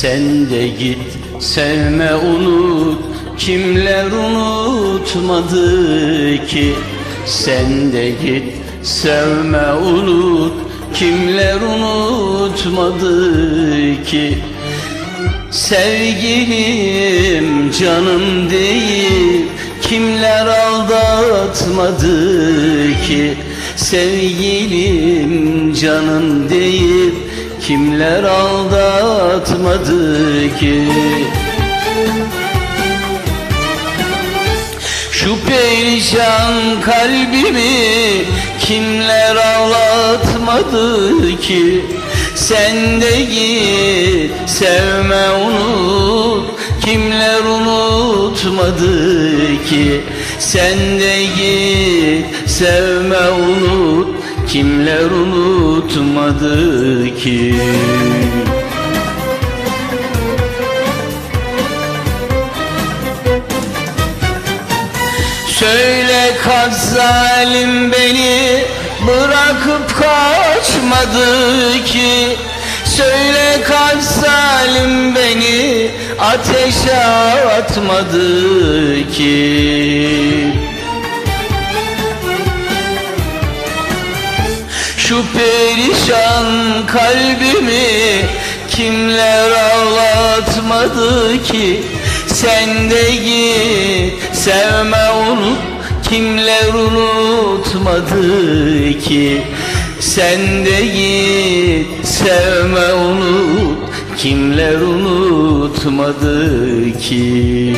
Sen de git sevme unut. Kimler unutmadı ki? Sen de git sevme unut. Kimler unutmadı ki? Sevgilim canım değil Kimler aldatmadı ki? Sevgilim canım değil Kimler aldatmadı ki? Şu perişan kalbimi kimler ağlatmadı ki? Sen de git sevme unut. Kimler unutmadı ki? Sen de git sevme unut kimler unutmadı ki? Söyle kaç zalim beni bırakıp kaçmadı ki? Söyle kaç zalim beni ateşe atmadı ki Şu perişan kalbimi kimler ağlatmadı ki? Sen de git sevme unut kimler unutmadı ki? Sen de git sevme unut kimler unutmadı ki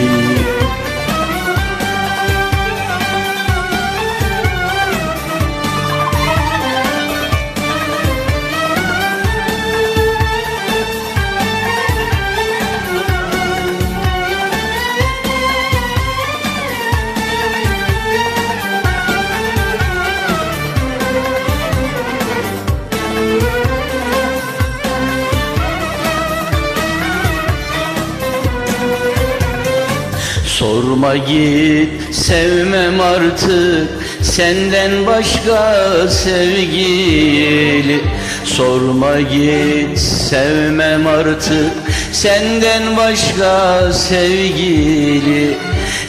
Sorma git sevmem artık. Senden başka sevgili Sorma git sevmem artık. Senden başka sevgili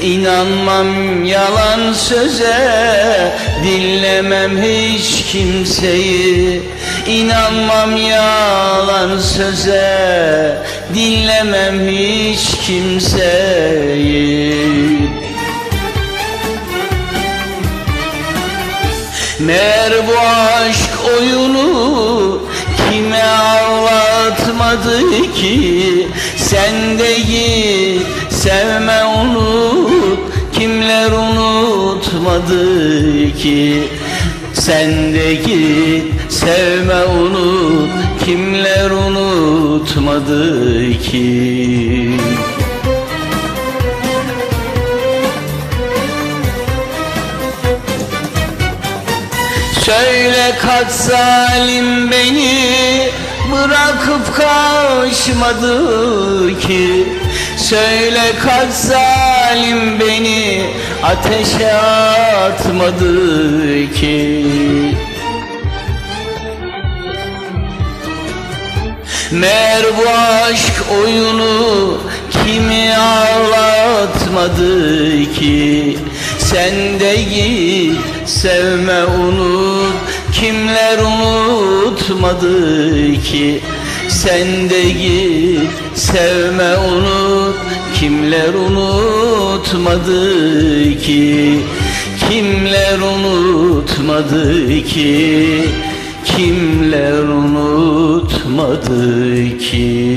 İnanmam yalan söze. Dinlemem hiç kimseyi. İnanmam yalan söze. Dinlemem hiç kimseyi. Meğer bu aşk oyunu ağlatmadı ki Sen de git sevme unut. Kimler unutmadı ki? Sen de git sevme unut. Kimler unutmadı ki? Söyle kaç zalim beni bırakıp kaçmadı ki. Söyle kaç zalim beni ateşe atmadı ki. Meğer bu aşk oyunu kimi ağlatmadı ki? Sen de git sevme unut. Kimler unutmadı ki Sen de git sevme unut kimler unutmadı ki? Kimler unutmadı ki? Kimler unutmadı ki